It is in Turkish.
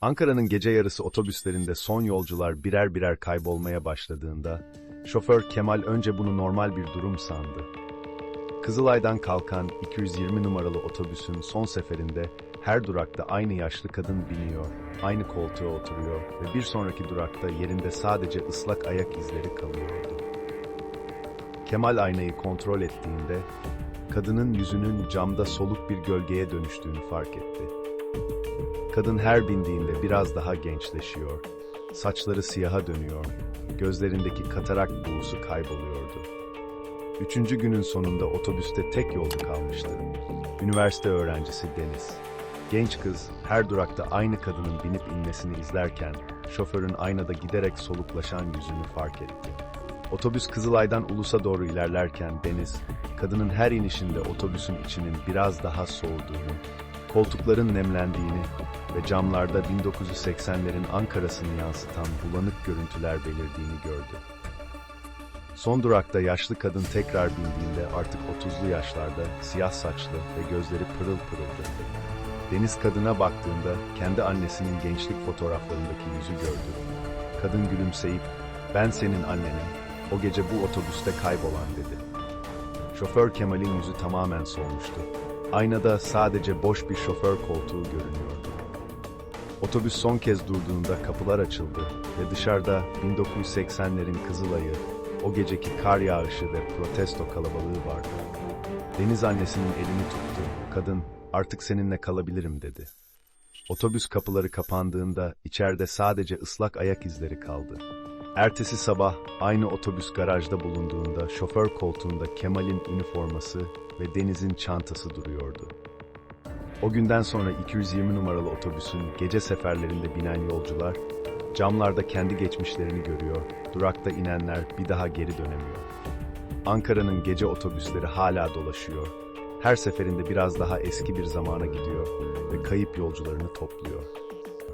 Ankara'nın gece yarısı otobüslerinde son yolcular birer birer kaybolmaya başladığında, şoför Kemal önce bunu normal bir durum sandı. Kızılay'dan kalkan 220 numaralı otobüsün son seferinde her durakta aynı yaşlı kadın biniyor, aynı koltuğa oturuyor ve bir sonraki durakta yerinde sadece ıslak ayak izleri kalıyordu. Kemal aynayı kontrol ettiğinde, kadının yüzünün camda soluk bir gölgeye dönüştüğünü fark etti. Kadın her bindiğinde biraz daha gençleşiyor, saçları siyaha dönüyor, gözlerindeki katarak buğusu kayboluyordu. Üçüncü günün sonunda otobüste tek yolcu kalmıştı. Üniversite öğrencisi Deniz. Genç kız her durakta aynı kadının binip inmesini izlerken şoförün aynada giderek soluklaşan yüzünü fark etti. Otobüs Kızılay'dan Ulus'a doğru ilerlerken Deniz, kadının her inişinde otobüsün içinin biraz daha soğuduğunu, koltukların nemlendiğini ve camlarda 1980'lerin Ankara'sını yansıtan bulanık görüntüler belirdiğini gördü. Son durakta yaşlı kadın tekrar bindiğinde artık 30'lu yaşlarda, siyah saçlı ve gözleri pırıl pırıldı. Deniz kadına baktığında kendi annesinin gençlik fotoğraflarındaki yüzü gördü. Kadın gülümseyip, ben senin annenim, o gece bu otobüste kaybolan dedi. Şoför Kemal'in yüzü tamamen solmuştu. Aynada sadece boş bir şoför koltuğu görünüyordu. Otobüs son kez durduğunda kapılar açıldı ve dışarıda 1980'lerin Kızılay'ı, o geceki kar yağışı ve protesto kalabalığı vardı. Deniz annesinin elini tuttu. Kadın, artık seninle kalabilirim dedi. Otobüs kapıları kapandığında içeride sadece ıslak ayak izleri kaldı. Ertesi sabah aynı otobüs garajda bulunduğunda şoför koltuğunda Kemal'in üniforması ve Deniz'in çantası duruyordu. O günden sonra 220 numaralı otobüsün gece seferlerinde binen yolcular, camlarda kendi geçmişlerini görüyor, durakta inenler bir daha geri dönemiyor. Ankara'nın gece otobüsleri hala dolaşıyor, her seferinde biraz daha eski bir zamana gidiyor ve kayıp yolcularını topluyor.